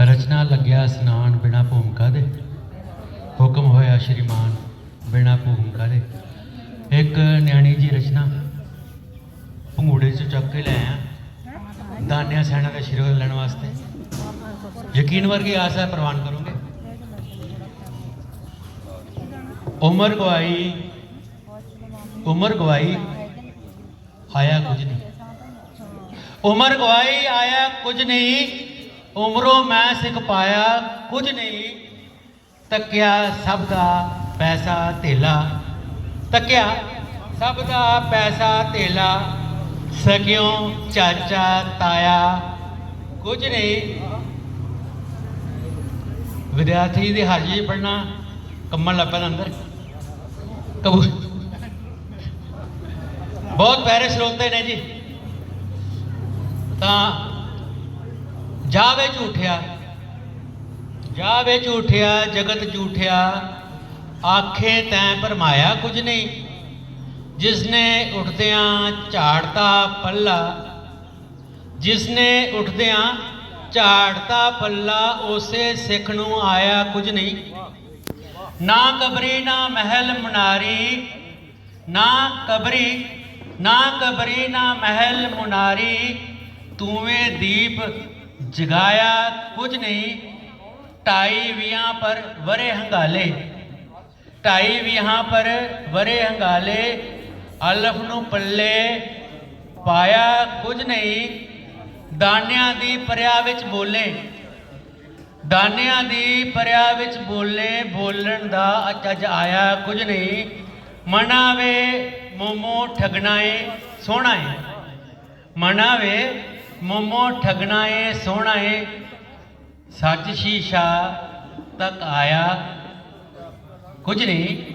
ਰਚਨਾ ਲੱਗਿਆ ਸਨਾਨ ਬਿਨਾ ਭੂਮਿਕਾ ਦੇ। ਹੁਕਮ ਹੋਇਆ ਸ਼੍ਰੀਮਾਨ ਬਿਨਾ ਭੂਮਿਕਾ ਦੇ। ਇੱਕ ਨਿਆਣੀ ਜੀ ਰਚਨਾ ਭੰਗੂੜੇ ਚ ਚੱਕ ਕੇ ਲੈ ਆਇਆ। ਦਾਨਿਆ ਸੈਨਾ ਦਾ ਸ਼ੀਰਵਾਦ ਲੈਣ ਵਾਸਤੇ। ਯਕੀਨ ਵਰਗੀ ਆਸ ਹੈ, ਪ੍ਰਵਾਨ ਕਰੋਗੇ? ਉਮਰ ਗਵਾਈ ਉਮਰ ਗਵਾਈ, ਆਇਆ ਕੁਝ ਨਹੀਂ। ਉਮਰ ਗਵਾਈ, ਆਇਆ ਕੁਝ ਨਹੀਂ। ਉਮਰੋਂ ਮੈਂ ਸਿੱਖ ਪਾਇਆ, ਕੁਝ ਨਹੀਂ ਤੱਕਿਆ ਸਭ ਦਾ ਪੈਸਾ ਧੇਲਾ। ਤੱਕਿਆ ਸਭ ਦਾ ਪੈਸਾ ਧੇਲਾ। ਸਕਿਓ ਚਾਚਾ ਤਾਇਆ, ਕੁਝ ਨਹੀਂ। ਵਿਦਿਆਰਥੀ ਦੀ ਹਾਜ਼ਰੀ ਪੜਨਾ ਕੰਮਣ ਲੱਗ ਪੈਂਦਾ ਅੰਦਰ। ਕਬੂ ਬਹੁਤ ਪਿਆਰੇ ਸਰੋਤੇ ਨੇ ਜੀ। ਤਾਂ ਜਾਵੇ ਝੂਠਿਆ ਜਾਵੇ ਝੂਠਿਆ, ਜਗਤ ਝੂਠਿਆ, ਆਖੇ ਤੈਂ ਭਰਮਾਇਆ ਕੁਝ ਨਹੀਂ। ਜਿਸਨੇ ਉੱਠਦਿਆਂ ਝਾੜਤਾ ਪੱਲਾ, ਜਿਸਨੇ ਉੱਠਦਿਆਂ ਝਾੜਤਾ ਪੱਲਾ, ਉਸੇ ਸਿੱਖ ਨੂੰ ਆਇਆ ਕੁਝ ਨਹੀਂ। ਨਾ ਕਬਰੀ, ਨਾ ਮਹਿਲ ਮਨਾਰੀ, ਨਾ ਕਬਰੀ ਨਾ ਕਬਰੀ, ਨਾ ਮਹਿਲ ਮੁਨਾਰੀ ਤੂਵੇਂ ਦੀਪ ਜਗਾਇਆ ਕੁਝ ਨਹੀਂ, ਢਾਈ ਵਿਆਂ ਪਰ ਵਰੇ ਹੰਗਾਲੇ। ਢਾਈ ਵਿਆਂ ਪਰ ਵਰੇ ਹੰਗਾਲੇ, ਅਲਫ ਨੂੰ ਪੱਲੇ ਪਾਇਆ ਕੁਝ ਨਹੀਂ, ਦਾਨਿਆਂ ਦੀ ਪਰਿਆ ਵਿੱਚ ਬੋਲੇ। ਦਾਨਿਆਂ ਦੀ ਪਰਿਆ ਵਿੱਚ ਬੋਲੇ, ਬੋਲਣ ਦਾ ਅੱਜ ਆਇਆ ਕੁਝ ਨਹੀਂ। ਮਨਾਵੇ ਮੋਮੋ ਠਗਣਾ ਏ ਸੋਹਣਾ ਏ ਮਨਾਵੇ ਮੋਮੋ ਠਗਣਾ ਏ ਸੋਹਣਾ ਏ ਸੱਚ ਸ਼ੀਸ਼ਾ ਤੱਕ ਆਇਆ। ਕੁਝ ਨਹੀਂ,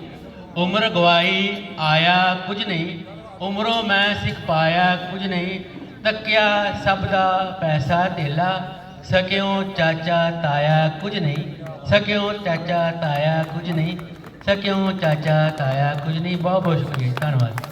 ਉਮਰ ਗਵਾਈ ਆਇਆ, ਕੁਝ ਨਹੀਂ। ਉਮਰੋਂ ਮੈਂ ਸਿੱਖ ਪਾਇਆ, ਕੁਝ ਨਹੀਂ। ਤੱਕਿਆ ਸਭ ਦਾ ਪੈਸਾ ਧੇਲਾ। ਸਕਿਓ ਚਾਚਾ ਤਾਇਆ, ਕੁਝ ਨਹੀਂ। ਸਕਿਓ ਚਾਚਾ ਤਾਇਆ, ਕੁਝ ਨਹੀਂ। ਸਕਿਓ ਚਾਚਾ ਤਾਇਆ, ਕੁਝ ਨਹੀਂ। ਬਹੁਤ ਬਹੁਤ ਸ਼ੁਕਰੀਆ ਧੰਨਵਾਦ।